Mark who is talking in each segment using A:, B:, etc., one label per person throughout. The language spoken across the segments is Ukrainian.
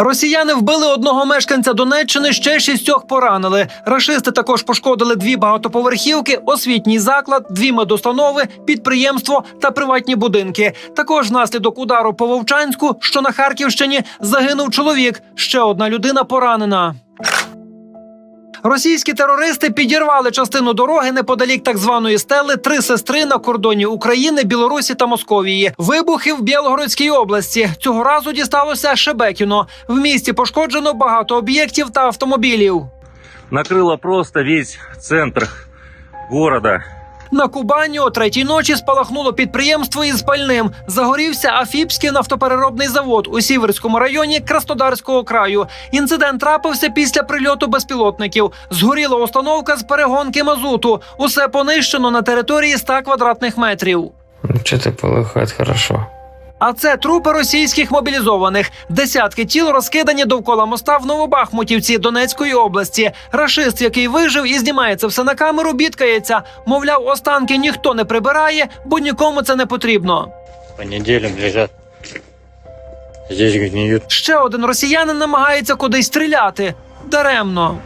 A: Росіяни вбили одного мешканця Донеччини, ще шістьох поранили. Рашисти також пошкодили дві багатоповерхівки, освітній заклад, дві медустанови, підприємство та приватні будинки. Також внаслідок удару по Вовчанську, що на Харківщині, загинув чоловік. Ще одна людина поранена. Російські терористи підірвали частину дороги неподалік так званої стели три сестри на кордоні України, Білорусі та Московії. Вибухи в Білгородській області. Цього разу дісталося Шебекіно. В місті пошкоджено багато об'єктів та автомобілів.
B: Накрило просто весь центр города.
A: На Кубані о третій ночі спалахнуло підприємство із пальним. Загорівся Афіпський нафтопереробний завод у Сіверському районі Краснодарського краю. Інцидент трапився після прильоту безпілотників. Згоріла установка з перегонки мазуту. Усе понищено на території 100 квадратних метрів.
C: Ну, ти полихать хорошо.
A: А це трупи російських мобілізованих. Десятки тіл розкидані довкола моста в Новобахмутівці Донецької області. Рашист, який вижив і знімається все на камеру, бідкається. Мовляв, останки ніхто не прибирає, бо нікому це не потрібно.
D: по неделям лежат. Здесь гниют.
A: Ще один росіянин намагається кудись стріляти. Даремно.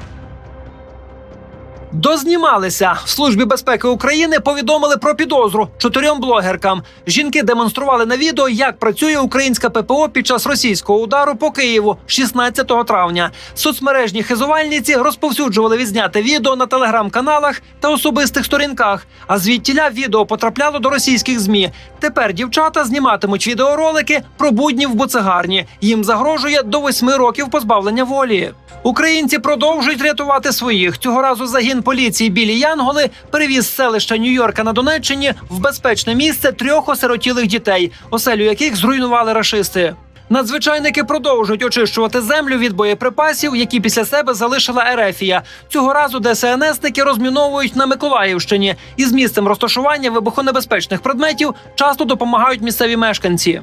A: Дознімалися в службі безпеки України. Повідомили про підозру чотирьом блогеркам. Жінки демонстрували на відео, як працює українська ППО під час російського удару по Києву 16 травня. Соцмережні хизувальниці розповсюджували відзняте відео на телеграм-каналах та особистих сторінках. А звідтіля відео потрапляло до російських змі. Тепер дівчата зніматимуть відеоролики про будні в буцегарні. Їм загрожує до восьми років позбавлення волі. Українці продовжують рятувати своїх. Цього разу загін поліції білі Янголи перевіз з селища Нью-Йорка на Донеччині в безпечне місце трьох осиротілих дітей, оселю яких зруйнували рашисти. Надзвичайники продовжують очищувати землю від боєприпасів, які після себе залишила Ерефія. Цього разу ДСНСники розміновують на Миколаївщині. Із місцем розташування вибухонебезпечних предметів часто допомагають місцеві мешканці.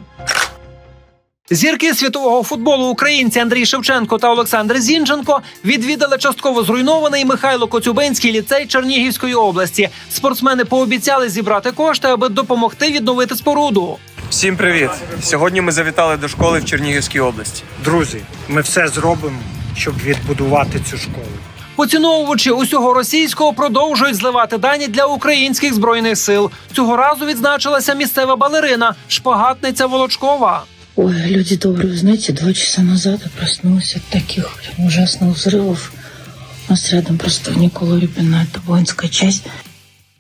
A: Зірки світового футболу українці Андрій Шевченко та Олександр Зінченко відвідали частково зруйнований Михайло Коцюбинський ліцей Чернігівської області. Спортсмени пообіцяли зібрати кошти, аби допомогти відновити споруду.
E: Всім привіт! Сьогодні ми завітали до школи в Чернігівській області.
F: Друзі, ми все зробимо, щоб відбудувати цю школу.
A: Поціновувачі усього російського продовжують зливати дані для українських збройних сил. Цього разу відзначилася місцева балерина, шпагатниця Волочкова.
G: Ой, люди добрые, вы знаете, два часа назад я проснулась от таких ужасных взрывов. У нас рядом просто в Никола Рюбина, это воинская часть.